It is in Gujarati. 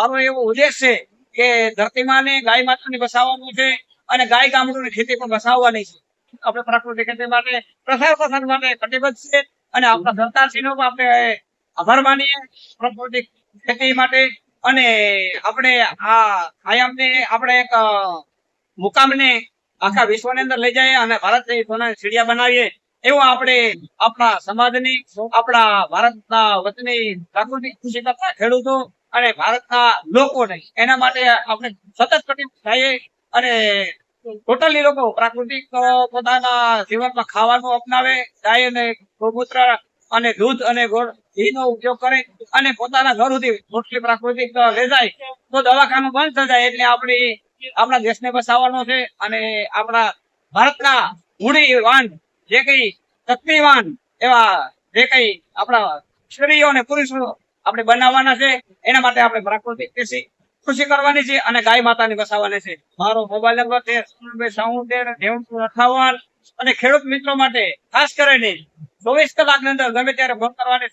મારો એવો ઉદ્દેશ છે કે ધરતીમાને ગાય માતાને બસાવવાનું છે અને ગાય ગામડુની ખેતી પણ બસાવવાની છે. આપણે પ્રાકૃતિક ખેતી માટે, પ્રસાર પ્રસાર માટે કટિબદ્ધ છે અને આપણા સરકારશ્રીનો પણ આપણે આભાર માનીએ પ્રાકૃતિક ખેતી માટે અને આપણે આ આયામને આપણે એક મુકામને આખા વિશ્વની અંદર લઈ જઈએ અને ભારત સોના સીડિયા બનાવીએ એવું આપણે આપણા સમાજની, આપણા ભારતના વતની પ્રાકૃતિક કૃષિ કરતા ખેડૂતો અને ભારતના લોકોને એના માટે આપણે સતત કટિબદ્ધ થઈએ અને ટોટલી લોકો પ્રાકૃતિક પોતાના જીવનમાં ખાવાનું અપનાવે, ગાય અને ગૌમૂત્ર અને દૂધ અને ઘીનો ઉપયોગ કરે અને પોતાના ઘર સુધી મોસ્ટલી પ્રાકૃતિક જાય તો દવાખાનું બંધ થઈ જાય એટલે આપણી, આપણા દેશને બસાવવાનો છે અને આપણા ભારતના મૂડીવાન જે કઈ શક્તિવાન એવા જે કઈ આપણા સ્ત્રીઓ અને પુરુષો આપણે બનાવવાના છે, એના માટે આપણે પ્રાકૃતિક કૃષિ કૃષિ કરવાની છે અને ગાય માતાને વસાવવાની છે. મારો મોબાઈલ નંબર છે સોળબે સાઉતેર નેવું અઠાવન અને ખેડૂત મિત્રો માટે ખાસ કરીને ચોવીસ કલાકની અંદર ગમે ત્યારે ફોન કરવાની